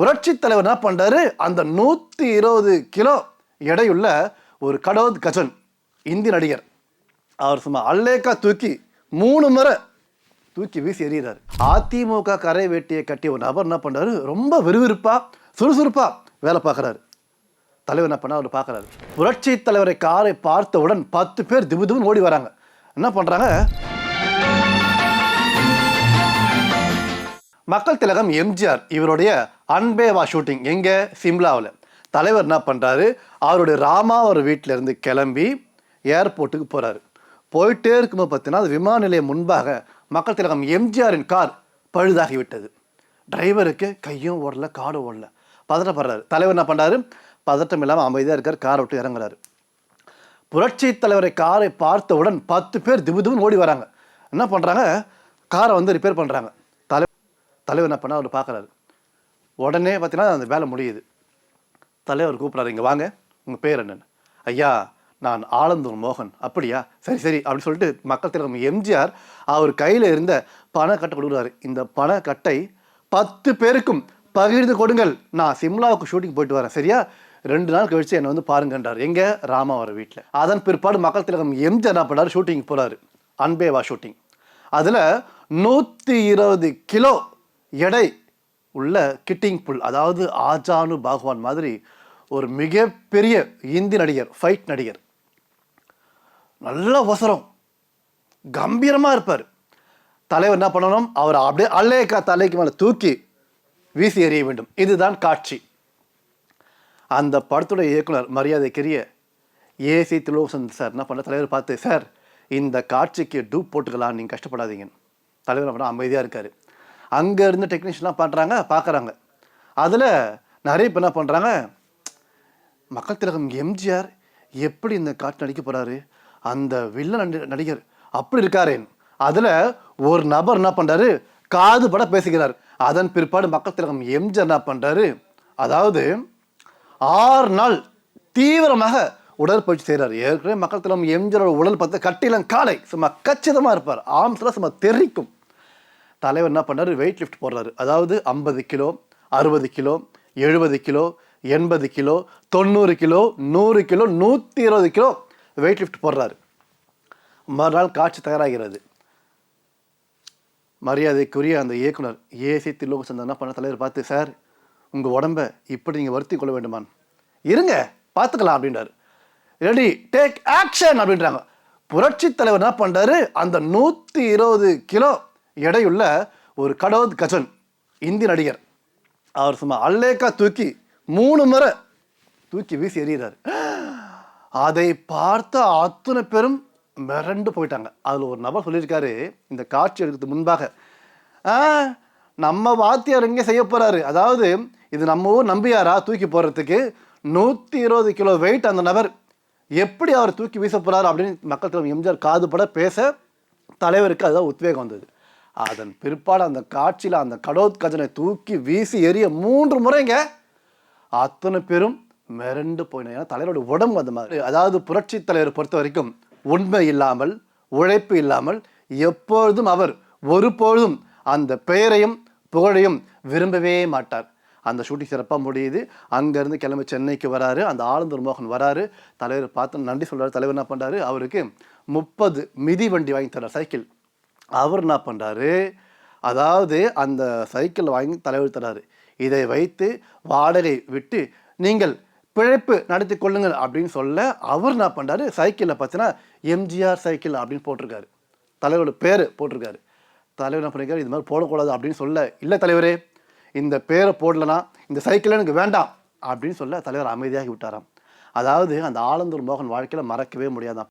புரட்சி தலைவர் என்ன பண்ணுறாரு அந்த நூற்றி இருபது கிலோ எடையுள்ள ஒரு கடோத் கஜன் இந்தி நடிகர். அவர் சும்மா அல்லேக்கா தூக்கி மூணு முறை தூக்கி வீசி எறிகிறார். அதிமுக கரை வேட்டியை கட்டிய ஒரு நபர் என்ன பண்ணுறாரு ரொம்ப விறுவிறுப்பாக சுறுசுறுப்பாக வேலை பார்க்குறாரு. தலைவர் என்ன பண்ணார்? அவர் பார்க்குறாரு. புரட்சி தலைவரை காரை பார்த்தவுடன் பத்து பேர் திபு திபுன்னு ஓடி வராங்க. என்ன பண்ணுறாங்க மக்கள் திலகம் எம்ஜிஆர் இவருடைய அன்பேவா ஷூட்டிங். எங்கே? சிம்லாவில். தலைவர் என்ன பண்ணுறாரு அவருடைய ராமா ஒரு வீட்டிலேருந்து கிளம்பி ஏர்போர்ட்டுக்கு போகிறாரு போயிட்டே இருக்கும்போது பார்த்தீங்கன்னா அது விமான நிலையம் முன்பாக மக்கள் திலகம் எம்ஜிஆரின் கார் பழுதாகிவிட்டது டிரைவருக்கு கையும் ஓடல காடும் ஓடல. பதட்டப்படுறாரு. தலைவர் என்ன பண்ணுறாரு பதட்டம் இல்லாமல் அமைதியாக இருக்கார் காரை விட்டு இறங்குறாரு. புரட்சி தலைவரை காரை பார்த்தவுடன் பத்து பேர் திபு திபுன்னு ஓடி வராங்க. என்ன பண்ணுறாங்க காரை வந்து ரிப்பேர் பண்ணுறாங்க தலைவர் என்ன பண்ண அவர் பார்க்குறாரு. உடனே பார்த்தீங்கன்னா அந்த வேலை முடியுது. தலைவர் கூப்பிட்றாரு இங்கே வாங்க. உங்கள் பேர் என்னென்னு? ஐயா நான் ஆலந்தூர் மோகன். அப்படியா? சரி சரி. அப்படின்னு சொல்லிட்டு மக்கள் தலைவர் எம்ஜிஆர் அவர் கையில் இருந்த பணக்கட்டை கொடுக்குறாரு. இந்த பணக்கட்டை பத்து பேருக்கும் பகிர்ந்து கொடுங்கள். நான் சிம்லாவுக்கு ஷூட்டிங் போயிட்டு வரேன். சரியா? ரெண்டு நாள் கழிச்சு என்னை வந்து பாருங்கன்றார். எங்கே? ராமா வர வீட்டில் அதன் பிற்பாடு மக்கள் திலகம் எம்ஜிஆர் என்ன பண்ணாரு? ஷூட்டிங் போகிறாரு அன்பேவா ஷூட்டிங் அதில் நூற்றி இருபது கிலோ எடை உள்ள கிட்டிங் புல் அதாவது ஆஜானு பாகவான் மாதிரி ஒரு மிகப்பெரிய இந்தி நடிகர் ஃபைட் நடிகர். நல்ல அவசரம் கம்பீரமாக இருப்பார். தலைவர் என்ன பண்ணணும்? அவர் அப்படியே அல்லேக்கா தலைக்கு மேலே தூக்கி வீசி எறிய வேண்டும். இதுதான் காட்சி. அந்த படத்துடைய இயக்குனர் மரியாதைக்குரிய ஏசி திலோசன் சார் என்ன பண்ண தலைவர் பார்த்து சார் இந்த காட்சிக்கு டூப் போட்டுக்கலாம் நீங்கள் கஷ்டப்படாதீங்க. தலைவர் பண்ண அமைதியாக இருக்கார். அங்கே இருந்து டெக்னீஷியன்லாம் பண்ணுறாங்க பார்க்குறாங்க அதில் நிறைய இப்போ என்ன பண்ணுறாங்க மக்கள் திலகம் எம்ஜிஆர் எப்படி இந்த காட்சி நடிக்க போகிறாரு அந்த வில்லன் நடிகர் அப்படி இருக்காரேன். அதில் ஒரு நபர் என்ன பண்ணுறாரு காது பட பேசுகிறார். அதன் பிற்பாடு மக்கள் திலகம் எம்ஜிஆர் என்ன பண்ணுறாரு அதாவது ஆறு நாள் தீவிரமாக உடற்பயிற்சி செய்கிறார். ஏற்கனவே மக்கள் திலகம் எம்ஜிஆரோட உடல் பார்த்து கட்டிலம் காலை சும்மா கச்சிதமாக இருப்பார். ஆர்ம்ஸ்லாம் சும்மா தெரிக்கும். தலைவர் என்ன பண்ணார்? வெயிட் லிஃப்ட் போடுறாரு. அதாவது ஐம்பது கிலோ அறுபது கிலோ எழுபது கிலோ எண்பது கிலோ தொண்ணூறு கிலோ நூறு கிலோ நூற்றி இருபது கிலோ வெயிட் லிஃப்ட் போடுறாரு. மறுநாள் காட்சி தயாராகிறது. மரியாதைக்குரிய அந்த இயக்குனர் ஏசி தில்லோகசந்தர் என்ன பண்ண தலைவர் பார்த்து சார் உங்கள் உடம்ப இப்படி நீங்கள் வருத்தி கொள்ள வேண்டுமான். இருங்க பார்த்துக்கலாம் அப்படின்றாரு. ரெடி டேக் ஆக்ஷன் அப்படின்றாங்க. புரட்சி தலைவர் என்ன பண்ணுறாரு அந்த நூற்றி இருபது கிலோ எடையுள்ள ஒரு கடோத் கஜன் இந்தி நடிகர். அவர் சும்மா அல்லேக்கா தூக்கி மூணு முறை தூக்கி வீசி எறிகிறார். அதை பார்த்த அத்தனை பேரும் மிரண்டு போயிட்டாங்க. அதில் ஒரு நபர் சொல்லியிருக்காரு இந்த காட்சி எடுக்கிறதுக்கு முன்பாக நம்ம வாத்தியார் எங்கே செய்ய போகிறாரு அதாவது இது நம்ம ஊர் நம்பியாரா தூக்கி போடுறதுக்கு? நூற்றி இருபது கிலோ வெயிட் அந்த நபர். எப்படி அவர் தூக்கி வீச போகிறாரு அப்படின்னு மக்கள் தலைவர் எம்ஜிஆர் காதுபட பேச தலைவருக்கு அதுதான் உத்வேகம் வந்தது. அதன் பிற்பாடு அந்த காட்சியில் அந்த கடோத்கஜனை தூக்கி வீசி எறிய மூன்று முறைங்க அத்தனை பேரும் மிரண்டு போயின. ஏன்னா தலைவரோட உடம்பு அந்த மாதிரி. அதாவது புரட்சி தலைவர் பொறுத்த வரைக்கும் உண்மை இல்லாமல் உழைப்பு இல்லாமல் எப்பொழுதும் அவர் ஒருபொழுதும் அந்த பெயரையும் புகழையும் விரும்பவே மாட்டார். அந்த ஷூட்டிங் சிறப்பாக முடியுது. அங்கேருந்து கிளம்பி சென்னைக்கு வராரு. அந்த ஆனந்தர் மோகன் வராரு. தலைவர் பார்த்து நன்றி சொல்கிறார் தலைவர் என்ன பண்ணுறாரு அவருக்கு முப்பது மிதி வண்டி வாங்கி தர்றார். சைக்கிள். அவர் என்ன பண்ணுறாரு அதாவது அந்த சைக்கிள் வாங்கி தலைவர் தராரு இதை வைத்து வாடகை விட்டு நீங்கள் பிழைப்பு நடத்தி கொள்ளுங்கள் அப்படின்னு சொல்ல அவர் என்ன பண்ணுறாரு சைக்கிளில் பார்த்தீங்கன்னா எம்ஜிஆர் சைக்கிள் அப்படின்னு போட்டிருக்காரு. தலைவரோட பேர் போட்டிருக்காரு. தலைவர் என்ன பண்ணியிருக்காரு இது மாதிரி போடக்கூடாது அப்படின்னு சொல்ல இல்லை தலைவரே இந்த பேரை போடலனா இந்த சைக்கிள் எனக்கு வேண்டாம் அப்படின்னு சொல்ல தலைவர் அமைதியாகி விட்டாராம். அதாவது அந்த ஆலந்தூர் மோகன் வாழ்க்கையில் மறக்கவே முடியாதான்